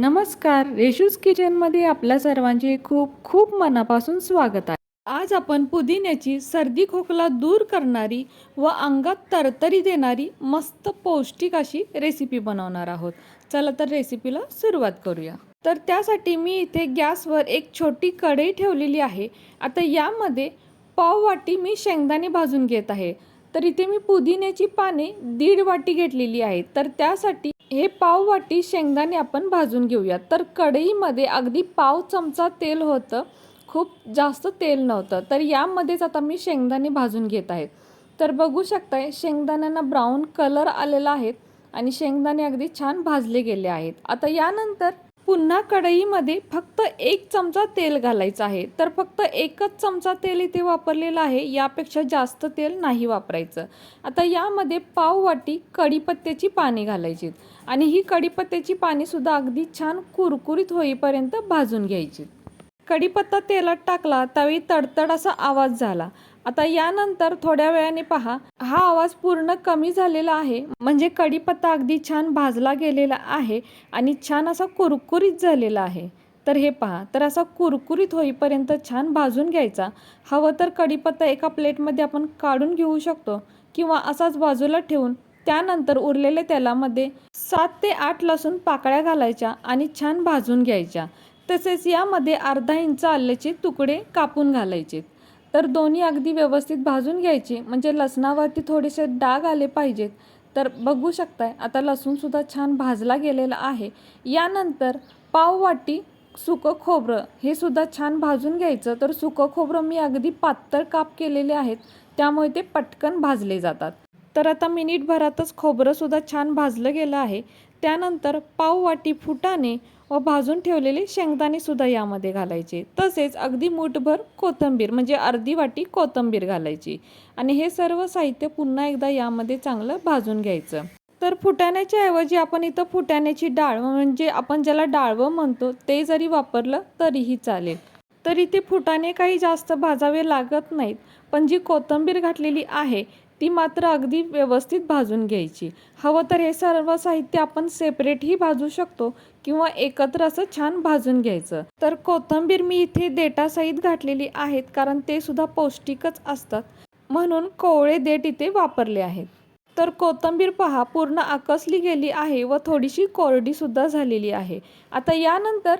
नमस्कार रेशूज किचनमध्ये आपल्या सर्वांचे खूप खूप मनापासून स्वागत आहे. आज आपण पुदिन्याची सर्दी खोकला दूर करणारी व अंगात तरतरी देणारी मस्त पौष्टिक अशी रेसिपी बनवणार आहोत. चला तर रेसिपीला सुरुवात करूया. तर त्यासाठी मी इथे गॅसवर एक छोटी कढई ठेवलेली आहे. आता यामध्ये पाव वाटी मी शेंगदाणे भाजून घेत आहे. तर इथे मी पुदिन्याची पाने दीड वाटी घेतलेली आहेत. तर त्यासाठी हे पाव वाटी शेंगदाणे आपण भाजून घेऊया तर कढईमध्ये अगदी पाव चमचा तेल होतं. खूप जास्त तेल नव्हतं. तर यामध्येच आता मी शेंगदाणे भाजून घेत आहे. तर बघू शकताय शेंगदाण्यांना ब्राऊन कलर आलेला आहे आणि शेंगदाणे अगदी छान भाजले गेले आहेत. आता यानंतर पुन्हा कढईमध्ये फक्त एक चमचा तेल घालायचं आहे. तर फक्त एकच चमचा तेल इथे वापरलेलं आहे. यापेक्षा जास्त तेल नाही वापरायचं. आता यामध्ये पाव वाटी कढीपत्त्याची पाने घालायची. आणि ही कढीपत्त्याची पानेसुद्धा अगदी छान कुरकुरीत होईपर्यंत भाजून घ्यायची. कढीपत्ता तेलात टाकला त्यावेळी तडतड असा आवाज झाला. आता यानंतर थोड्या वेळाने पहा. हा आवाज पूर्ण कमी झालेला आहे. म्हणजे कढीपत्ता अगदी छान भाजला गेलेला आहे आणि छान असा कुरकुरीत झालेला आहे. तर हे पहा. तर असा कुरकुरीत होईपर्यंत छान भाजून घ्यायचा. हवं तर कढीपत्ता एका प्लेटमध्ये आपण काढून घेऊ शकतो किंवा असाच बाजूला ठेवून त्यानंतर उरलेल्या तेलामध्ये सात ते आठ लसूण पाकळ्या घालायच्या आणि छान भाजून घ्यायच्या. तसेच यामध्ये अर्धा इंच आल्याचे तुकडे कापून घालायचे तर दोन्ही अगदी व्यवस्थित भाजून घ्यायचे. म्हणजे लसणावरती थोडेसे डाग आले पाहिजेत. तर बघू शकताय आता लसूणसुद्धा छान भाजला गेलेला आहे. यानंतर पाव वाटी सुकं खोबरं हे सुद्धा छान भाजून घ्यायचं. तर सुकं खोबरं मी अगदी पातळ काप केलेले आहेत. त्यामुळे ते पटकन भाजले जातात. तर आता मिनिटभरातच खोबरंसुद्धा छान भाजलं गेलं आहे. त्यानंतर पाव वाटी फुटाने व भाजून ठेवलेले शेंगदाणे सुद्धा यामध्ये घालायचे. तसेच अगदी मूठभर कोथिंबीर म्हणजे अर्धी वाटी कोथिंबीर घालायची. आणि हे सर्व साहित्य पुन्हा एकदा यामध्ये चांगलं भाजून घ्यायचं. तर फुटाण्याच्या ऐवजी आपण इथं फुटाण्याची डाळ म्हणजे आपण ज्याला डाळवं म्हणतो ते जरी वापरलं तरीही चालेल. तर इथे फुटाणे काही जास्त भाजावे लागत नाहीत. पण जी कोथिंबीर घातलेली आहे ती मात्र अगदी व्यवस्थित भाजून घ्यायची. हवं तर हे सर्व साहित्य आपण सेपरेटही भाजू शकतो किंवा एकत्र असं छान भाजून घ्यायचं. तर कोथिंबीर मी इथे देटासहित घातलेली आहेत कारण ते सुद्धा पौष्टिकच असतात. म्हणून कोवळे देठ इथे वापरले आहेत. तर कोथिंबीर पहा पूर्ण आकसली गेली आहे व थोडीशी कोरडी सुद्धा झालेली आहे. आता यानंतर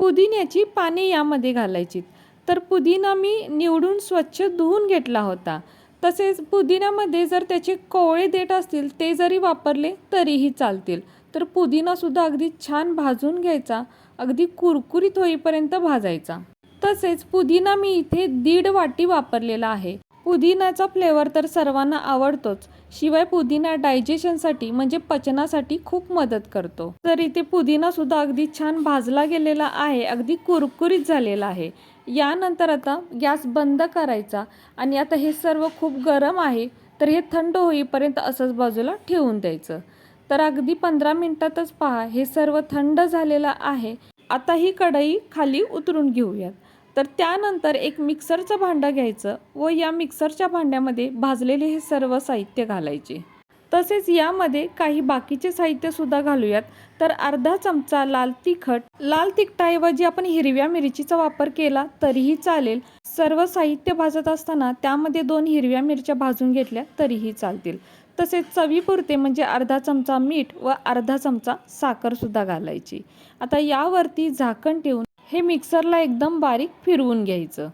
पुदिन्याची पाने यामध्ये घालायची तर पुदिना मी निवडून स्वच्छ धुवून घेतला होता. तसेच पुदिन्यामध्ये जर त्याचे कोवळे देठ असतील ते जरी वापरले तरीही चालतील. तर पुदिनासुद्धा अगदी छान भाजून घ्यायचा अगदी कुरकुरीत होईपर्यंत भाजायचा. तसेच पुदिना मी इथे दीड वाटी वापरलेला आहे. पुदिन्याचा फ्लेवर तर सर्वांना आवडतोच. शिवाय पुदिना डायजेशनसाठी म्हणजे पचनासाठी खूप मदत करतो. तर इथे पुदिना सुद्धा अगदी छान भाजला गेलेला आहे अगदी कुरकुरीत झालेला आहे. यानंतर आता गॅस बंद करायचा आणि आता हे सर्व खूप गरम आहे तर हे थंड होईपर्यंत असंच बाजूला ठेवून द्यायचं. तर अगदी पंधरा मिनटातच पहा हे सर्व थंड झालेलं आहे. आता ही कढई खाली उतरून घेऊयात. तर त्यानंतर एक मिक्सरचं भांडं घ्यायचं व या मिक्सरच्या भांड्यामध्ये भाजलेले हे सर्व साहित्य घालायचे. तसेच यामध्ये काही बाकीचे साहित्यसुद्धा घालूयात. तर अर्धा चमचा लाल तिखट लाल तिखटाऐवजी आपण हिरव्या मिरचीचा वापर केला तरीही चालेल. सर्व साहित्य भाजत असताना त्यामध्ये दोन हिरव्या मिरच्या भाजून घेतल्या तरीही चालतील. तसेच चवीपुरते म्हणजे अर्धा चमचा मीठ व अर्धा चमचा साखरसुद्धा घालायची. आता यावरती झाकण ठेवून हे मिक्सरला एकदम बारीक फिरवून घ्यायचं.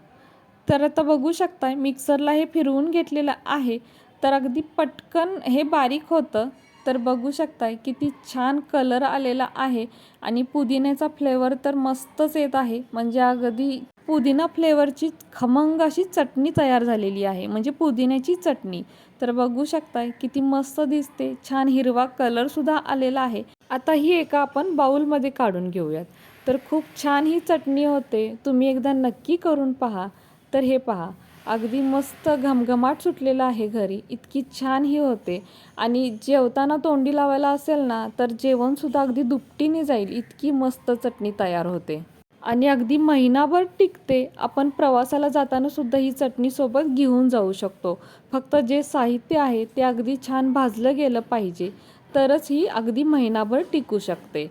तर आता बघू शकताय मिक्सरला हे फिरवून घेतलेलं आहे. तर अगदी पटकन हे बारीक होतं. तर बघू शकताय किती छान कलर आलेला आहे. आणि पुदिन्याचा फ्लेवर तर मस्तच येत आहे. म्हणजे अगदी पुदिना फ्लेवरची खमंग अशी चटणी तयार झालेली आहे. म्हणजे पुदिन्याची चटणी. तर बघू शकताय किती मस्त दिसते. छान हिरवा कलरसुद्धा आलेला आहे. आता ही एका आपण बाऊलमध्ये काढून घेऊयात. तर खूप छान ही चटणी होते. तुम्ही एकदा नक्की करून पहा. तर हे पहा. अगदी मस्त घमघमाट सुटलेला आहे घरी. इतकी छान ही होते. आणि जेवताना तोंडी लावायला असेल ना तर जेवणसुद्धा अगदी दुपटीने जाईल. इतकी मस्त चटणी तयार होते. आणि अगदी महिनाभर टिकते. आपण प्रवासाला जाताना सुद्धा ही चटणी सोबत घेऊन जाऊ शकतो. फक्त जे साहित्य आहे ते अगदी छान भाजलं गेलं पाहिजे. तरच ही अगदी महिनाभर टिकू शकते.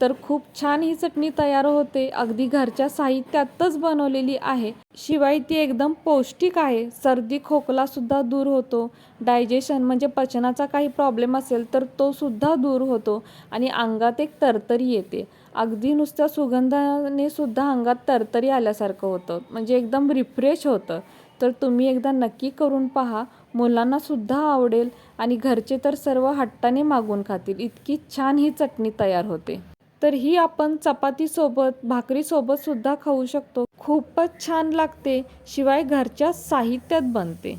तर खूप छान ही चटणी तयार होते. अगदी घरच्या साहित्यातच बनवलेली आहे. शिवाय ती एकदम पौष्टिक आहे. सर्दी खोकला सुद्धा दूर होतो. डायजेशन म्हणजे पचनाचा काही प्रॉब्लेम असेल तर तो सुद्धा दूर होतो आणि अंगात एक तरतरी येते. अगदी नुसत्या सुगंधाने सुद्धा अंगात तरतरी आल्यासारखं होतं. म्हणजे एकदम रिफ्रेश होतं. तर तुम्ही एकदा नक्की करून पहा. मुलांना सुद्धा आवडेल आणि घरचे तर सर्व हट्टाने मागून खातील. इतकी छान ही चटणी तयार होते. तर ही आपण चपातीसोबत भाकरीसोबत सुद्धा खाऊ शकतो. खूपच छान लागते. शिवाय घरच्या साहित्यात बनते.